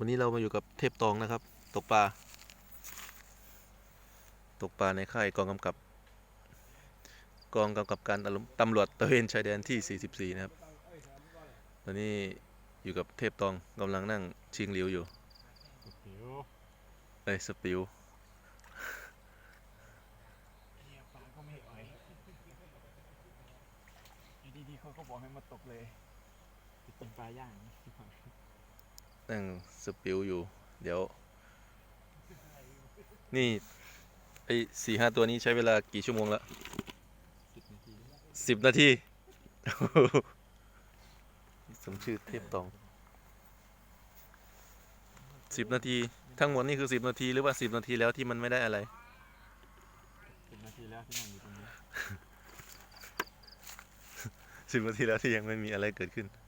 วันนี้เรามาอยู่กับเทพตองนะครับ ตกปลา ตกปลาในค่ายกองกำกับ กองกำกับการตำรวจตระเวนชายแดนที่ 44 นะครับ ตอนนี้อยู่กับเทพตองกำลังนั่งชิงหลิวอยู่ผิวเอ้ยสปิวเฮียปลาก็ไม่อ่อยอยู่ดีๆเขาก็บอกให้มาตกเลยไปกินปลาย่าง นั่งสปิวอยู่ เดี๋ยว นี่ไอ้สี่ห้าตัวนี้ใช้เวลากี่ชั่วโมงแล้วสิบนาทีสิบนาทีสมชื่อเทพตองสิบนาที ทั้งหมดนี่คือสิบนาทีหรือว่าสิบนาทีแล้วที่มันไม่ได้อะไรสิบนาทีแล้วที่นั่งอยู่ตรงนี้สิบนาทีแล้วที่ยังไม่มีอะไรเกิดขึ้นใ